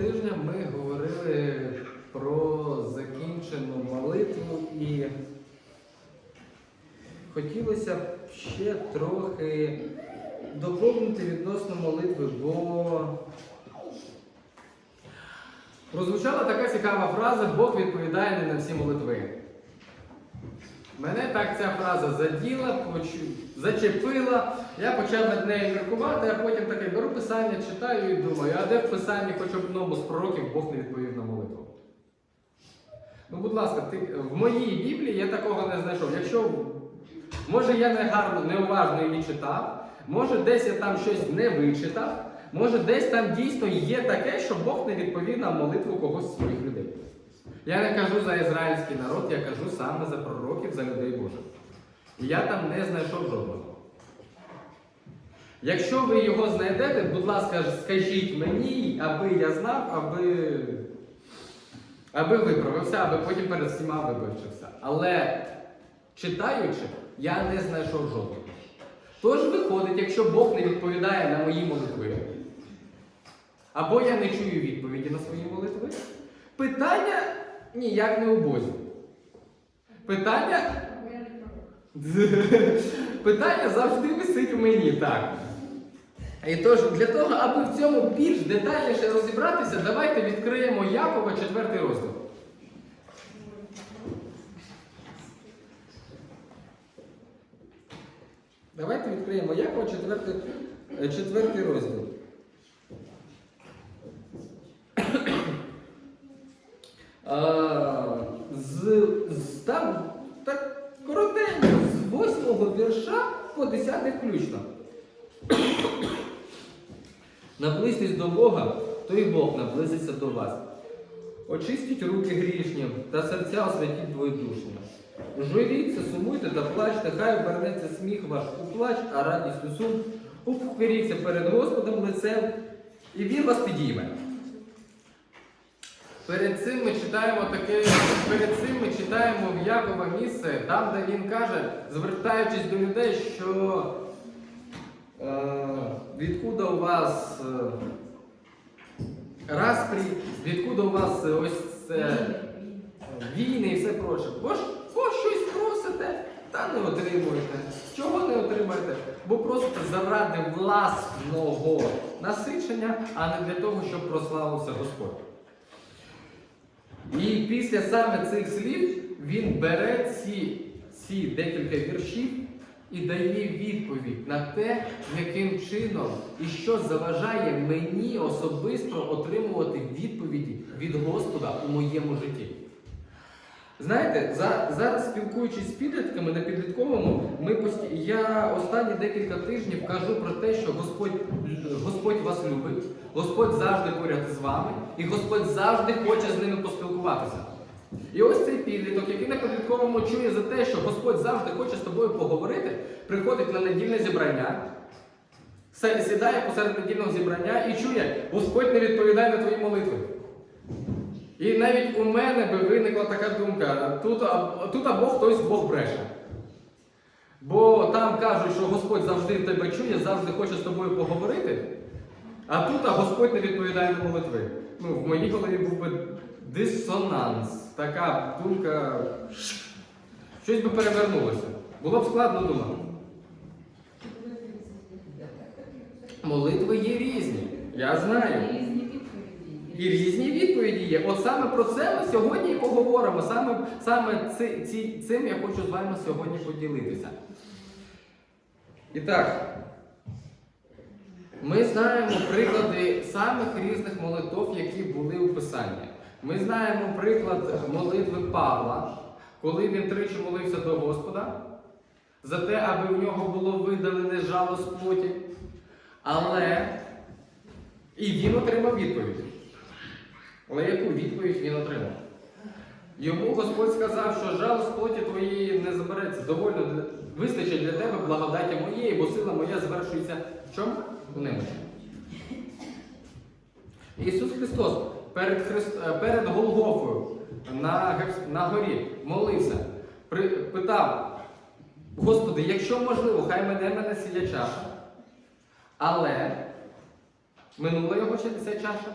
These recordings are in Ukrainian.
Тижня ми говорили про закінчену молитву і хотілося б ще трохи доповнити відносно молитви, бо прозвучала така цікава фраза Бог відповідає не на всі молитви. Мене так ця фраза заділа, зачепила. Я почав над нею міркувати, а потім таке беру писання, читаю і думаю, а де в писанні хоч одному з пророків Бог не відповів на молитву? Ну, будь ласка, ти, в моїй Біблії я такого не знайшов. Якщо, може, я не гарно, неуважно її читав, може, десь я там щось не вичитав, може, десь там дійсно є таке, що Бог не відповів на молитву когось своїх людей. Я не кажу за ізраїльський народ, я кажу саме за пророків, за людей Божих. І я там не знайшов жодного. Якщо ви його знайдете, будь ласка, скажіть мені, аби я знав, аби, аби виправився, аби потім перед всіма вибачився. Але читаючи, я не знайшов жодного. Тож виходить, якщо Бог не відповідає на мої молитви, або я не чую відповіді на свої молитви, питання ніяк не у Бозі. Питання. Питання завжди висить у мені, так. І тож, для того, аби в цьому більш детальніше розібратися, давайте відкриємо Якова, 4 розділ. Давайте відкриємо Якова, 4, 4 розділ. А, з, з, там так коротенько, з 8 вірша по 10 включно. Наблизьтесь до Бога, то і Бог наблизиться до вас. Очистіть руки грішні та серця освятіть двоєдушні. Журіться, сумуйте та плачте, хай обернеться сміх ваш у плач, а радість у сум. Упокоріться перед Господом лицем, і Він вас підійме. Перед цим ми читаємо таке, перед цим ми читаємо в Якова місце, там, де він каже, звертаючись до людей, що е, відкуда у вас е, распрі, відкуда у вас е, ось це е, війни і все проще. Бо ж бо щось просите, та не отримуєте. Чого не отримаєте? Бо просите заради власного насичення, а не для того, щоб прославився Господь. І після саме цих слів він бере ці, ці декілька віршів і дає відповідь на те, яким чином і що заважає мені особисто отримувати відповіді від Господа у моєму житті. Знаєте, за, зараз спілкуючись з підлітками на підлітковому, ми пості... я останні декілька тижнів кажу про те, що Господь, Господь вас любить, Господь завжди поряд з вами, і Господь завжди хоче з ними поспілкуватися. І ось цей підліток, який на підлітковому чує за те, що Господь завжди хоче з тобою поговорити, приходить на недільне зібрання, сідає посеред недільного зібрання і чує, Господь не відповідає на твої молитви. І навіть у мене би виникла така думка, тут, тут або хтось Бог бреше. Бо там кажуть, що Господь завжди тебе чує, завжди хоче з тобою поговорити, а тут а Господь не відповідає на молитви. Ну, в моїй голові був би дисонанс. Така думка. Щось би перевернулося. Було б складно думати. Молитви є різні. Я знаю. І різні відповіді є. От саме про це ми сьогодні і поговоримо. Саме, саме ци, ці, цим я хочу з вами сьогодні поділитися. І так, ми знаємо приклади самих різних молитв, які були у Писанні. Ми знаємо приклад молитви Павла, коли він тричі молився до Господа, за те, аби в нього було видалене жало з плоті. Але і він отримав відповідь. Але яку відповідь він отримав? Йому Господь сказав, що жало з плоті твоєї не забереться. Довольно вистачить для тебе благодаті моєї, бо сила моя звершується в чому? У немочі. Ісус Христос перед, Христ... е, перед Голгофою на, на горі молився, при... питав, Господи, якщо можливо, хай мене мене сія чаша, але Минула його ця чаша?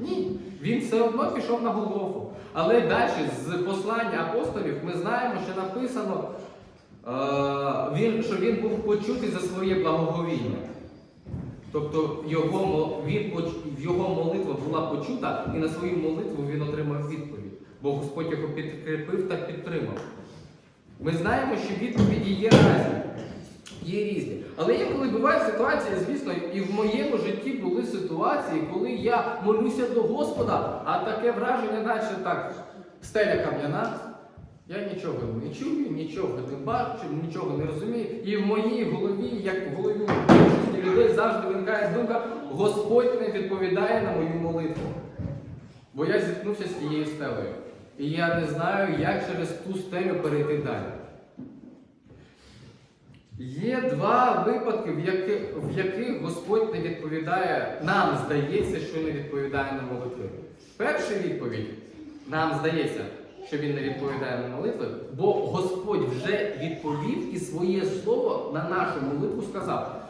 Ні. Він все одно пішов на Голгофу. Але далі з послання апостолів ми знаємо, що написано, е, що він був почутий за своє благоговіння. Тобто його, він, його молитва була почута, і на свою молитву він отримав відповідь. Бо Господь його підкріпив та підтримав. Ми знаємо, що відповіді є різні. Є різні. Але інколи буває ситуація, звісно, і в моєму житті були ситуації, коли я молюся до Господа, а таке враження, наче так, стеля кам'яна. Я нічого не чую, нічого не бачу, нічого не розумію. І в моїй голові, як в голові більшості людей, завжди виникає думка, Господь не відповідає на мою молитву. Бо я зіткнувся з тією стелею. І я не знаю, як через ту стелю перейти далі. Є два випадки, в яких, в яких Господь не відповідає, нам здається, що не відповідає на молитви. Перша відповідь, нам здається, що він не відповідає на молитви, бо Господь вже відповів і своє слово на нашу молитву сказав.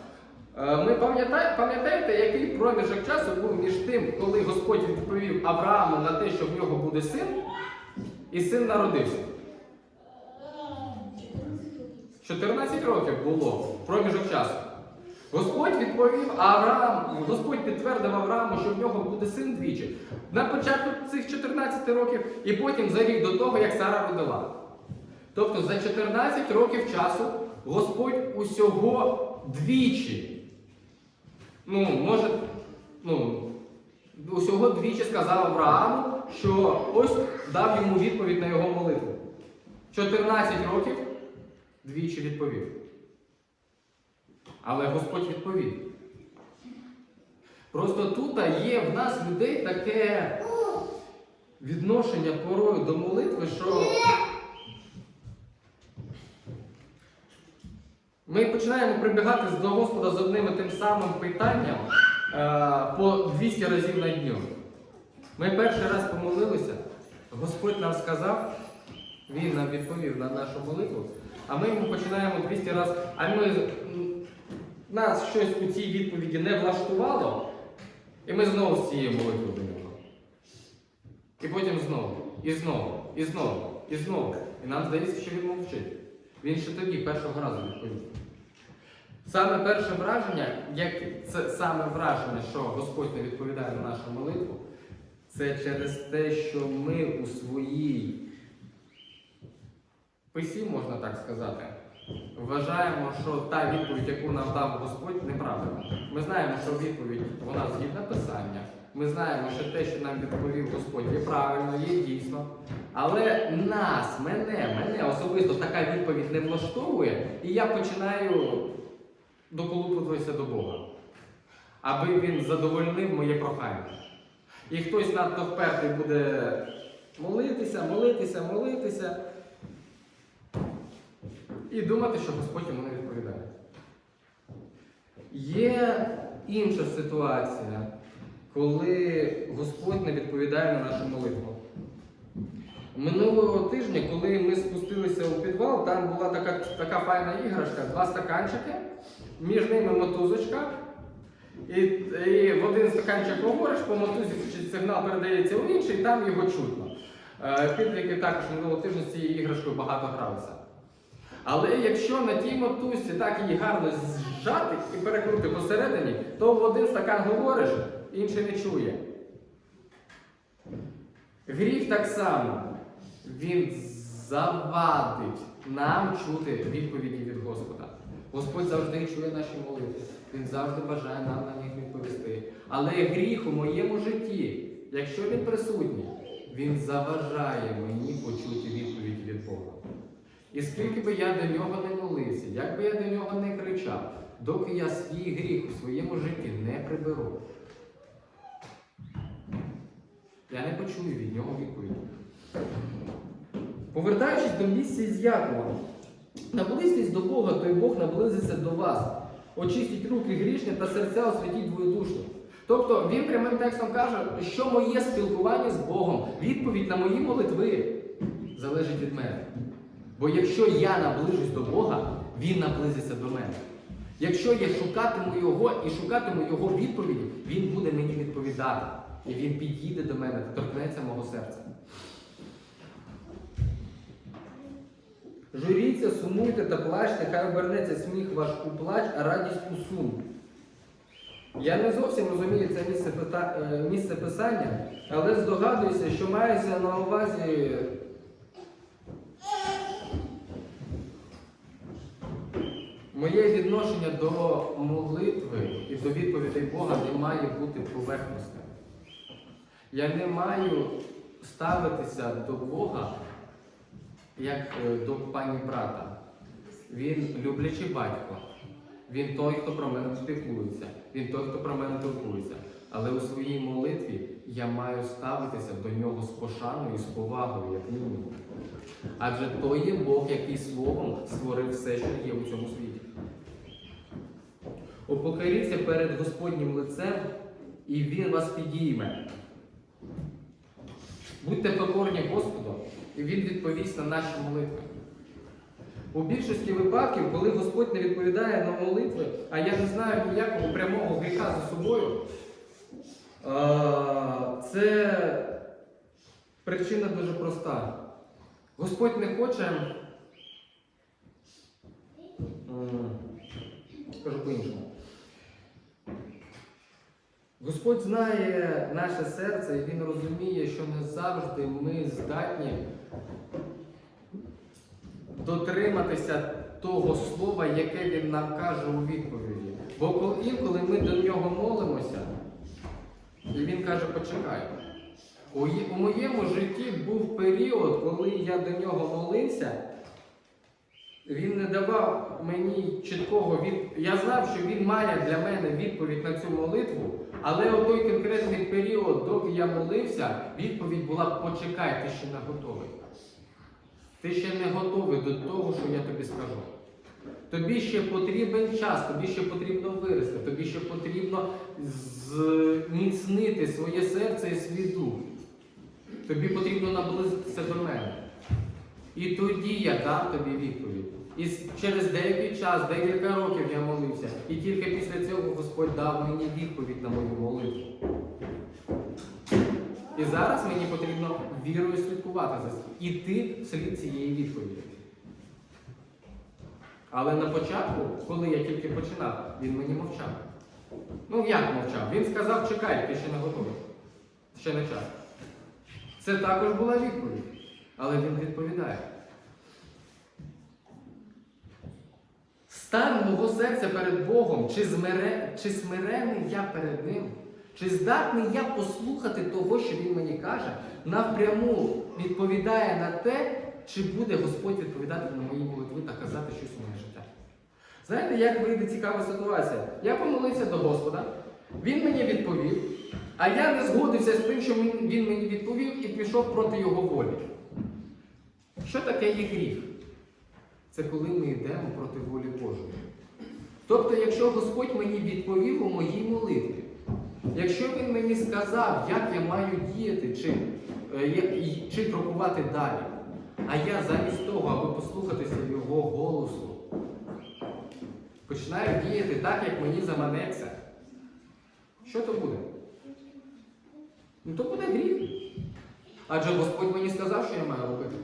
Е, Ми пам'ятаєте, пам'ятаєте, який проміжок часу був між тим, коли Господь відповів Аврааму на те, що в нього буде син, і син народився. 14 років було проміжок часу. Господь відповів Авраам, Господь підтвердив Аврааму, що в нього буде син двічі. На початку цих 14 років і потім за рік до того, як Сара родила. Тобто за 14 років часу Господь усього двічі. Ну, може, ну, усього двічі сказав Аврааму, що ось дав йому відповідь на його молитву. 14 років двічі відповів. Але Господь відповів. Просто тут є в нас людей таке відношення порою до молитви, що ми починаємо прибігати до Господа з одним і тим самим питанням е, по 200 разів на дню. Ми перший раз помолилися, Господь нам сказав, Він нам відповів на нашу молитву, а ми йому починаємо 200 разів, а ми нас щось у цій відповіді не влаштувало, і ми знову з цією молитвою до нього. І потім знову, і знову, і знову, і знову. І нам здається, що він мовчить. Він ще тоді першого разу відповів. Саме перше враження, як це саме враження, що Господь не відповідає на нашу молитву, це через те, що ми у своїй писі, можна так сказати, вважаємо, що та відповідь, яку нам дав Господь, неправильна. Ми знаємо, що відповідь вона згідна писання. Ми знаємо, що те, що нам відповів Господь, є правильно, є дійсно. Але нас, мене, мене особисто така відповідь не влаштовує, і я починаю доколупуватися до Бога, аби він задовольнив моє прохання. І хтось надто впертий буде молитися, молитися, молитися і думати, що Господь йому не відповідає. Є інша ситуація, коли Господь не відповідає на нашу молитву. Минулого тижня, коли ми спустилися у підвал, там була така, така файна іграшка, два стаканчики, між ними мотузочка. І, і в один стаканчик говориш, по мотузі сигнал передається в інший, і там його чутно. Е, Підлітки також минулого тижня з цією іграшкою багато гралися. Але якщо на тій мотузці так її гарно зжати і перекрути посередині, то в один стакан говориш, інший не чує. Гріх так само. Він завадить нам чути відповіді від Господа. Господь завжди чує наші молитви. Він завжди бажає нам на них відповісти. Але гріх у моєму житті, якщо він присутній, він заважає мені почути відповідь від Бога. І скільки би я до нього не молився, як би я до нього не кричав, доки я свій гріх у своєму житті не приберу, я не почую від нього відповіді. Повертаючись до місця з Яковом, наблизьтесь до Бога, то й Бог наблизиться до вас. Очистіть руки грішні та серця освятіть двоєдушні. Тобто він прямим текстом каже, що моє спілкування з Богом, відповідь на мої молитви залежить від мене. Бо якщо я наближусь до Бога, Він наблизиться до мене. Якщо я шукатиму його і шукатиму його відповіді, він буде мені відповідати. І він підійде до мене та торкнеться мого серця. Журіться, сумуйте та плачте, хай обернеться сміх ваш у плач, а радість у сум. Я не зовсім розумію це місце, пита... е, місце писання, але здогадуюся, що мається на увазі. Моє відношення до молитви і до відповідей Бога не має бути поверхностним. Я не маю ставитися до Бога як е, до пані брата. Він люблячий батько. Він той, хто про мене спілкується. Він той, хто про мене турбується. Але у своїй молитві я маю ставитися до нього з пошаною і з повагою, як мінімум. Адже то є Бог, який словом створив все, що є у цьому світі. Упокоріться перед Господнім лицем, і Він вас підійме. Будьте покорні Господу, і Він відповість на наші молитви. У більшості випадків, коли Господь не відповідає на молитви, а я не знаю ніякого прямого гріха за собою, це причина дуже проста. Господь не хоче. Скажу по-іншому. Господь знає наше серце і Він розуміє, що не завжди ми здатні дотриматися того слова, яке Він нам каже у відповіді. Бо інколи ми до нього молимося, і він каже, почекай. У моєму житті був період, коли я до нього молився, він не давав мені чіткого від. Я знав, що він має для мене відповідь на цю молитву, але у той конкретний період, доки я молився, відповідь була почекай, ти ще не готовий. Ти ще не готовий до того, що я тобі скажу. Тобі ще потрібен час, тобі ще потрібно вирости, тобі ще потрібно зміцнити своє серце і свій дух. Тобі потрібно наблизитися до мене. І тоді я дам тобі відповідь. І через деякий час, декілька років я молився, і тільки після цього Господь дав мені відповідь на мою молитву. І зараз мені потрібно вірою слідкувати за цим. Іти вслід цієї відповіді. Але на початку, коли я тільки починав, він мені мовчав. Ну як мовчав? Він сказав, чекай, ти ще не готовий. Ще не час. Це також була відповідь. Але він відповідає. Стан мого серця перед Богом, чи, змире, чи смирений я перед Ним, чи здатний я послухати того, що Він мені каже, напряму відповідає на те, чи буде Господь відповідати на мої молитви та казати щось у моє життя. Знаєте, як вийде цікава ситуація? Я помолився до Господа, Він мені відповів, а я не згодився з тим, що він мені відповів і пішов проти його волі. Що таке є гріх? Це коли ми йдемо проти волі Божої. Тобто, якщо Господь мені відповів у моїй молитві, якщо Він мені сказав, як я маю діяти, чи, е, чи крокувати далі, а я замість того, аби послухатися Його голосу, починаю діяти так, як мені заманеться, що то буде? Ну то буде гріх. Адже Господь мені сказав, що я маю робити.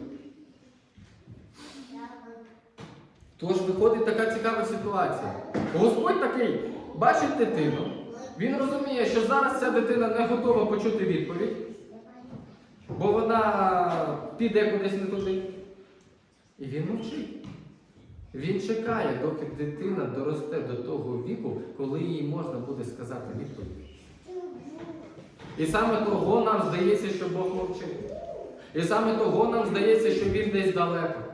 Тож виходить така цікава ситуація. Господь такий бачить дитину, він розуміє, що зараз ця дитина не готова почути відповідь, бо вона піде кудись не туди. І він мовчить. Він чекає, доки дитина доросте до того віку, коли їй можна буде сказати відповідь. І саме того нам здається, що Бог мовчить. І саме того нам здається, що він десь далеко.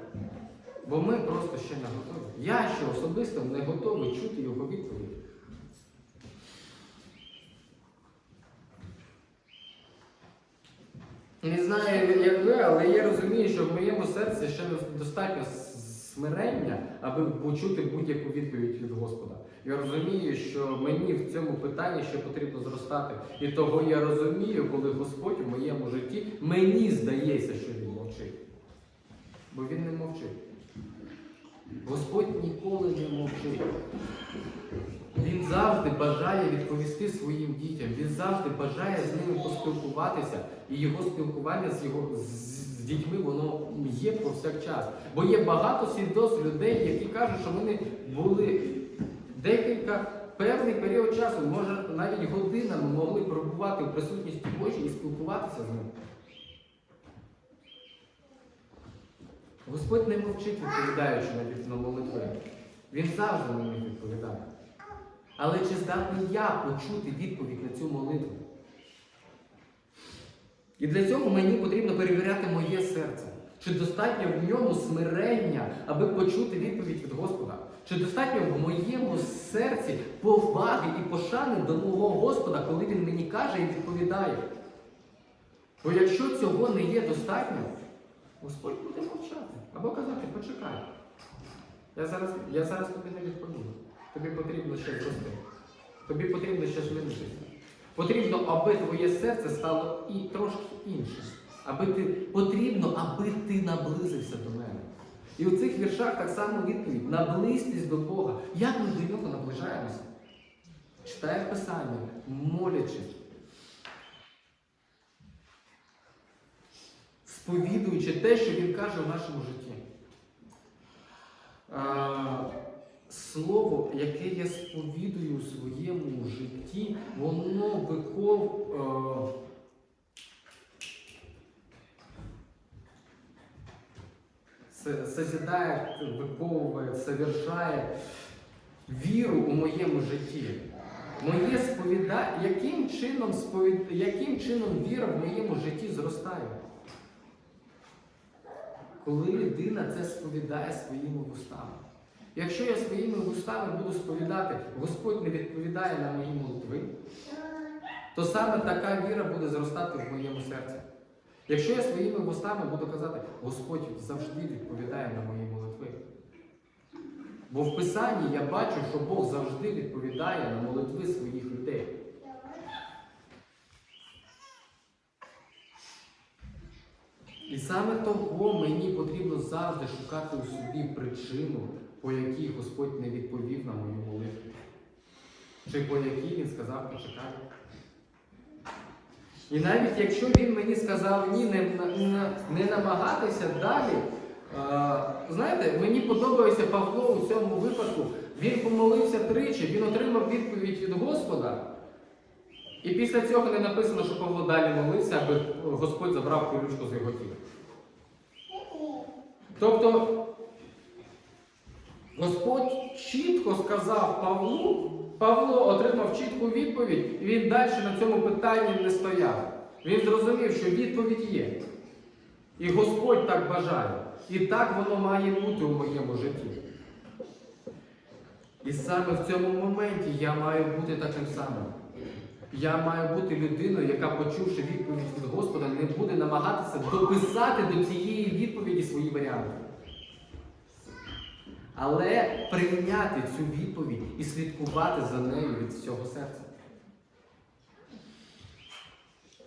Бо ми просто ще не готові. Я ще особисто не готовий чути його відповідь. Не знаю, як ви, але я розумію, що в моєму серці ще достатньо смирення, аби почути будь-яку відповідь від Господа. Я розумію, що мені в цьому питанні ще потрібно зростати. І того я розумію, коли Господь у моєму житті мені здається, що він мовчить. Бо він не мовчить. Господь ніколи не мовчить. Він завжди бажає відповісти своїм дітям. Він завжди бажає з ними поспілкуватися, і його спілкування з його з, з дітьми воно є повсякчас. Бо є багато свідоцтв людей, які кажуть, що вони були декілька певний період часу, може навіть годинами могли пробувати в присутності Божій і спілкуватися з ним. Господь не мовчить, відповідаючи на- на молитви. Він завжди на них відповідає. Але чи здатний я почути відповідь на цю молитву? І для цього мені потрібно перевіряти моє серце. Чи достатньо в ньому смирення, аби почути відповідь від Господа? Чи достатньо в моєму серці поваги і пошани до мого Господа, коли Він мені каже і відповідає? Бо якщо цього не є достатньо, Господь буде мовчати або казати, почекай. Я зараз, я зараз тобі не відповім. Тобі потрібно ще зрости. Тобі потрібно ще змінитися. Потрібно, аби твоє серце стало і трошки іншим. Аби ти, потрібно, аби ти наблизився до мене. І у цих віршах так само відповідь: наблизьтесь до Бога. Як ми до нього наближаємося? Читаємо Писання, молячись, сповідуючи те, що Він каже в нашому житті. Слово, яке я сповідую у своєму житті, воно виков. созидає, виковує, совершає віру у моєму житті. Моє сповіда... яким, чином сповід... яким чином віра в моєму житті зростає? Коли людина це сповідає своїми вустами. Якщо я своїми вустами буду сповідати, Господь не відповідає на мої молитви, то саме така віра буде зростати в моєму серці. Якщо я своїми вустами буду казати, Господь завжди відповідає на мої молитви. Бо в Писанні я бачу, що Бог завжди відповідає на молитви своїх людей. І саме того мені потрібно завжди шукати у собі причину, по якій Господь не відповів на мою молитву. Чи по якій він сказав почекай. І навіть якщо він мені сказав ні, не, не, не намагатися далі. е, знаєте, мені подобається Павло у цьому випадку. Він помолився тричі, він отримав відповідь від Господа. І після цього не написано, що Павло далі молився, аби Господь забрав колючку з його тіла. Тобто Господь чітко сказав Павлу, Павло отримав чітку відповідь, і він далі на цьому питанні не стояв. Він зрозумів, що відповідь є. І Господь так бажає. І так воно має бути у моєму житті. І саме в цьому моменті я маю бути таким самим. Я маю бути людиною, яка, почувши відповідь від Господа, не буде намагатися дописати до цієї відповіді свої варіанти. Але прийняти цю відповідь і слідкувати за нею від всього серця.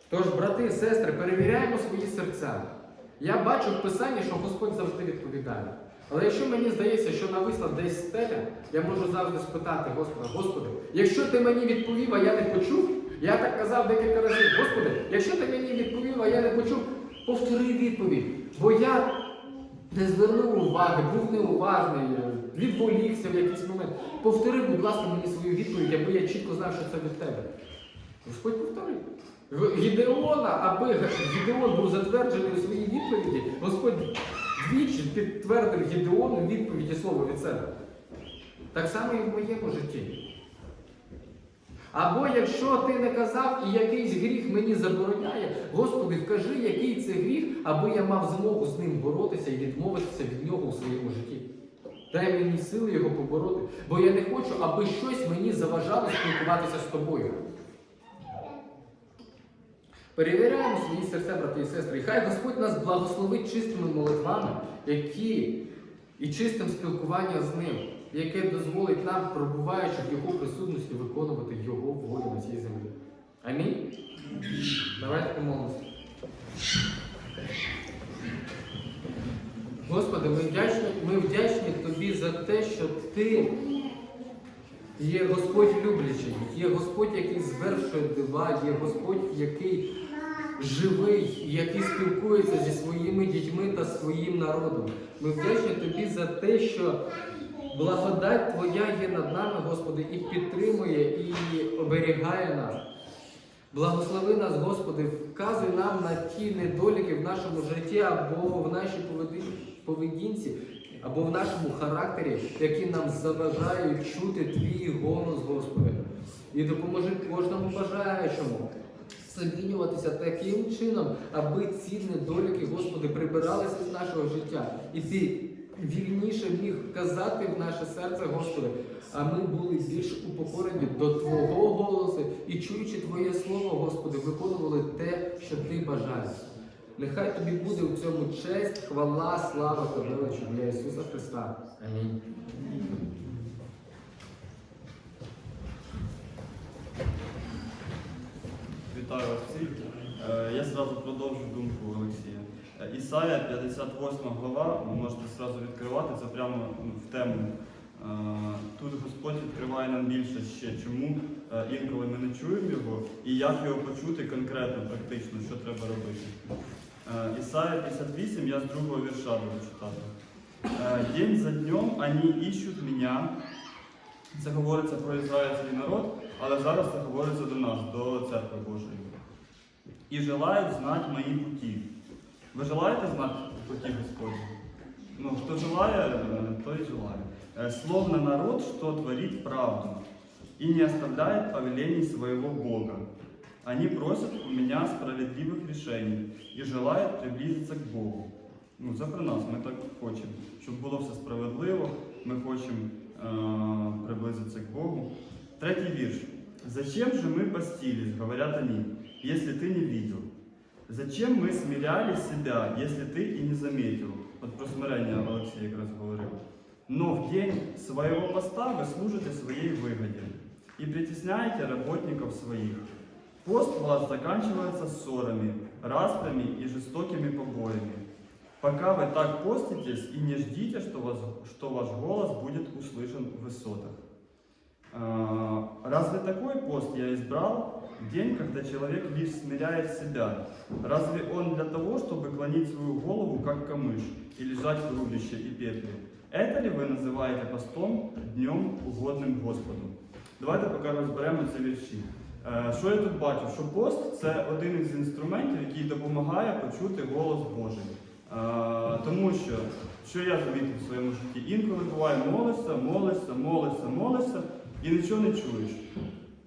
Тож, брати і сестри, перевіряємо свої серця. Я бачу в Писанні, що Господь завжди відповідає. Але якщо мені здається, що нависла десь стеля, я можу завжди спитати Господа, Господи, якщо ти мені відповів, а я не почув, я так казав декілька разів, Господи, якщо ти мені відповів, а я не почув, повтори відповідь. Бо я не звернув уваги, був неуважний, відволікся в якийсь момент. Повтори, будь ласка, мені свою відповідь, аби я чітко знав, що це від тебе. Господь повторив. Гідеона, аби Гідеон був затверджений у своїй відповіді, Господь двічі підтвердив Гідеону відповіді слово від себе. Так само і в моєму житті. Або якщо ти не казав і якийсь гріх мені забороняє, Господи, вкажи, який це гріх, аби я мав змогу з ним боротися і відмовитися від нього у своєму житті. Дай мені сили його побороти, бо я не хочу, аби щось мені заважало спілкуватися з тобою. Перевіряємо свої серця, брати і сестри. І хай Господь нас благословить чистими молитвами, які і чистим спілкуванням з ним, яке дозволить нам, пробуваючи в Його присутності, виконувати Його волю на цій землі. Амінь. Давайте помолимося. Господи, ми вдячні, ми вдячні Тобі за те, що ти є Господь люблячий, є Господь, який звершує дива, є Господь, який живий, який спілкується зі своїми дітьми та своїм народом. Ми вдячні тобі за те, що благодать Твоя є над нами, Господи, і підтримує, і оберігає нас. Благослови нас, Господи, вказуй нам на ті недоліки в нашому житті або в нашій поведінці, або в нашому характері, які нам заважають чути Твій голос, Господи. І допоможи кожному бажаючому змінюватися таким чином, аби ці недоліки, Господи, прибиралися з нашого життя. І ти вільніше міг казати в наше серце, Господи, а ми були більш упокорені до Твого голосу і чуючи Твоє Слово, Господи, виконували те, що Ти бажаєш. Нехай тобі буде у цьому честь, хвала, слава та велич для Ісуса Христа. Амінь. Вітаю вас всіх. Е, Я зразу продовжу думку Олексія. Е, Ісая, 58 глава, ви можете зразу відкривати, це прямо ну, в тему. Е, Тут Господь відкриває нам більше ще, чому е, інколи ми не чуємо його, і як його почути конкретно, практично, що треба робити. Ісая 58, я з другого вірша буду читати. День за днем они ищут меня. Це говориться про ізраїльський народ, але зараз це говориться до нас, до церкви Божої. І желають знати мої путі. Ви желаєте знати путі Господні? Ну, хто желає, е, той желає. Е, Словно народ, что творит правду, и не оставляет повелений своего Бога. Они просят у меня справедливых решений и желают приблизиться к Богу. Ну, це про нас, ми так хочемо, щоб було все справедливо, ми хочемо е, приблизиться к Богу. Третий вірш. Зачем же мы постились, говорят они, если ты не видел? Зачем мы смиряли себя, если ты и не заметил? От про смирення Олексій якраз говорив. Но в день своего поста вы служите своей выгоде и притесняете работников своих. Пост вас заканчивается ссорами, распрями и жестокими побоями. Пока вы так поститесь и не ждите, что, вас, что ваш голос будет услышан в высотах. А, Разве такой пост я избрал? День, когда человек лишь смиряет себя. Разве он для того, чтобы клонить свою голову, как камыш, и лежать в рубище и пепле? Это ли вы называете постом днем угодним Господу? Давайте поки розберемо ці вірші. Е, Що я тут бачу? Що пост це один із інструментів, який допомагає почути голос Божий. Е, Тому що, що я замітив в своєму житті, інколи буває молишся, молишся, молишся, молишся і нічого не чуєш.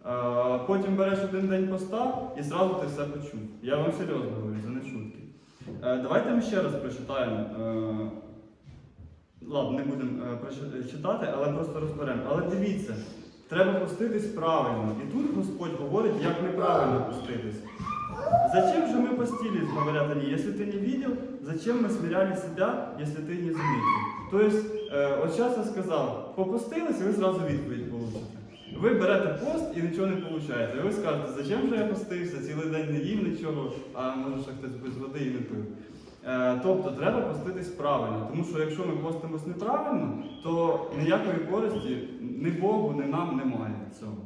Е, Потім береш один день поста і зразу ти все почув. Я вам серйозно говорю, це не шутки. Е, Давайте ми ще раз прочитаємо. е, Ладно, не будемо е, прочи- читати, але просто розберемо. Але дивіться, треба поститись правильно. І тут Господь говорить, як неправильно поститись. Зачем же мы постились, говорят они, если ты не видел, зачем мы смиряли себя, если ты не заметил? То есть, е, от зараз я сказав, попустились, і ви зразу відповідь получите. Ви берете пост і нічого не получаєте. І ви скажете, зачем же я постився, цілий день не їв нічого, а може ще хтось без води і не пив. Е, Тобто треба поститись правильно, тому що якщо ми постимось неправильно, то ніякої користі ні Богу, ні нам немає від цього.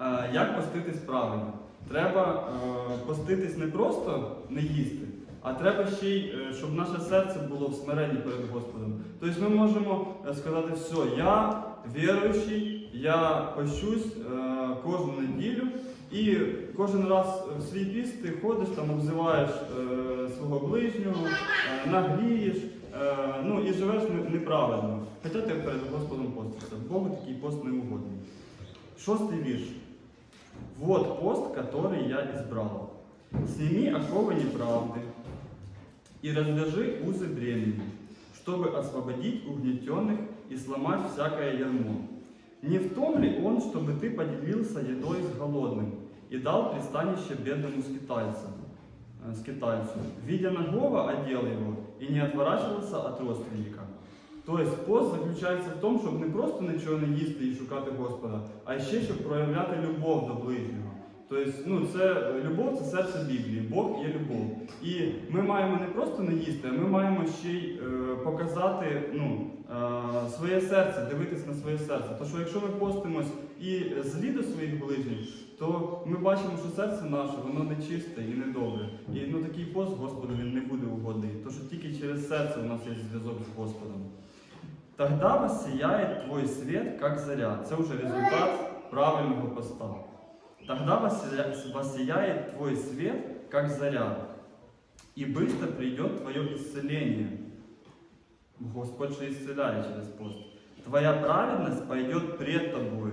Е, Як поститись правильно? Треба е, поститись не просто не їсти, а треба ще й, е, щоб наше серце було в смиренні перед Господом. Тобто ми можемо сказати, все, я віруючий, я пощусь е, кожну неділю, і кожен раз в свій піст ти ходиш, там обзиваєш е, свого ближнього, е, нагрієш, е, ну і живеш не- неправильно. Хоча ти перед Господом постишся. Богу такий пост не угодний. Шостий вірш. Вот пост, который я избрал. Сними оковы неправды и развяжи узы бремени, чтобы освободить угнетенных и сломать всякое ярмо. Не в том ли он, чтобы ты поделился едой с голодным и дал пристанище бедному скитальцу, э, скитальцу, видя нагого, одел его и не отворачивался от родственника? Тобто пост заключається в тому, щоб не просто нічого не їсти і шукати Господа, а ще щоб проявляти любов до ближнього. Тобто, ну, це любов це серце Біблії. Бог є любов. І ми маємо не просто не їсти, а ми маємо ще й е, показати ну, е, своє серце, дивитись на своє серце. Тому що якщо ми постимось і злі до своїх ближніх, то ми бачимо, що серце наше, воно нечисте і недобре. І ну, такий пост Господу він не буде угодний. Тому що тільки через серце у нас є зв'язок з Господом. Тогда воссияет твой свет, как заря. Це вже результат правильного поста. Тогда воссия- воссияет твой свет, как заря, и быстро придет твое исцеление. Господь же исцеляє через пост. Твоя праведність пойдет пред тобою.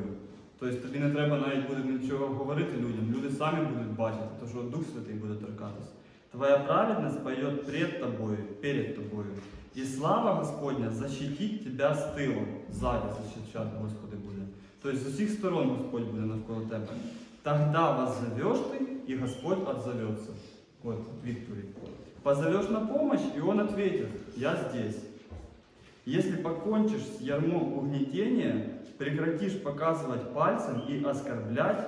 Тобто тобі не треба навіть буде нічого говорити людям, люди самі будуть бачити, тому що Дух Святий буде торкатись. Твоя праведність пойдет пред тобою, перед тобою. І слава Господня защитить тебя з тилу. Ззаді захищати Господи буде. Тобто з усіх сторон Господь буде навколо тебе. Тогда воззовешь ты, и Господь отзовется. Вот відповідь. Позовешь на помощь, и Он ответит, я здесь. Если покончишь с ярмом угнетения, прекратишь показывать пальцем и оскорблять,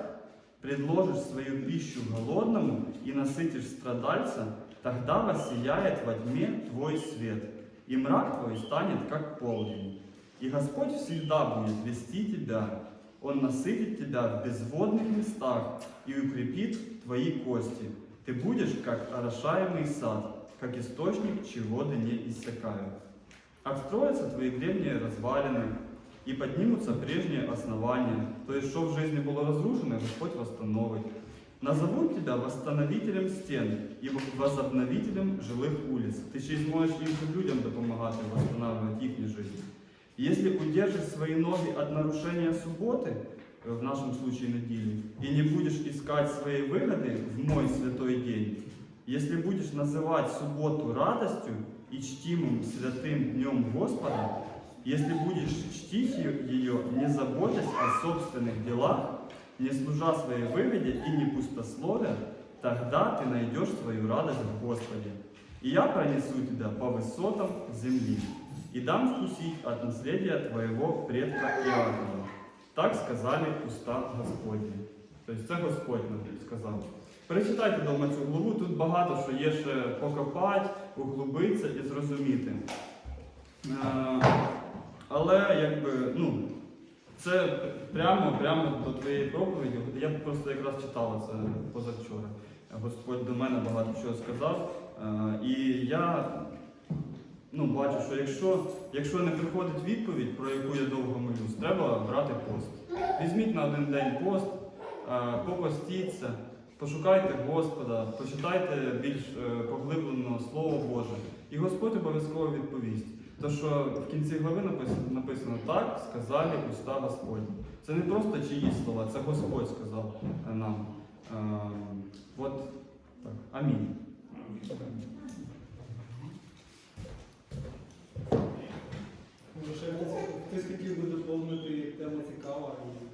предложишь свою пищу голодному и насытишь страдальца, тогда воссияет во тьме твой свет, и мрак твой станет как полдень. И Господь всегда будет вести тебя, Он насытит тебя в безводных местах и укрепит твои кости. Ты будешь как орошаемый сад, как источник, чьи воды не иссякают. Откроются твои древние развалины, и поднимутся прежние основания. То есть, что в жизни было разрушено, Господь восстановит. Назовут тебя восстановителем стен и возобновителем жилых улиц. Ты ще й людям допомагати восстанавливать їхню жизнь. Если удержишь свои ноги от нарушения субботы, в нашем случае недели, и не будешь искать своей выгоды в мой святой день, если будешь называть субботу радостью и чтимым святым днем Господа, если будешь чтить ее, не заботясь о собственных делах, не служа своей выгоде и не пустословя, тогда ты найдешь свою радость в Господе. И я пронесу тебя по высотам земли и дам вкусить от наследия твоего предка Иакова. Так сказали уста Господні. Тобто це Господь нам сказав. Перечитайте дома цю главу, тут багато що є ще покопати, углубитися і зрозуміти. Е, Але якби, ну, це прямо, прямо до твоєї проповіді. Я просто якраз читала це позавчора. Господь до мене багато чого сказав. Е, І я ну, бачу, що якщо, якщо не приходить відповідь, про яку я довго молюсь, треба брати пост. Візьміть на один день пост, е, попостіться, пошукайте Господа, почитайте більш е, поглиблено Слово Боже. І Господь обов'язково відповість. То, що в кінці глави написано, написано так, сказали уста Господні. Це не просто чиїсь слова, це Господь сказав е, нам. Е, От так. Амінь. Лише ну, ти хотів би доповнити тема цікава. і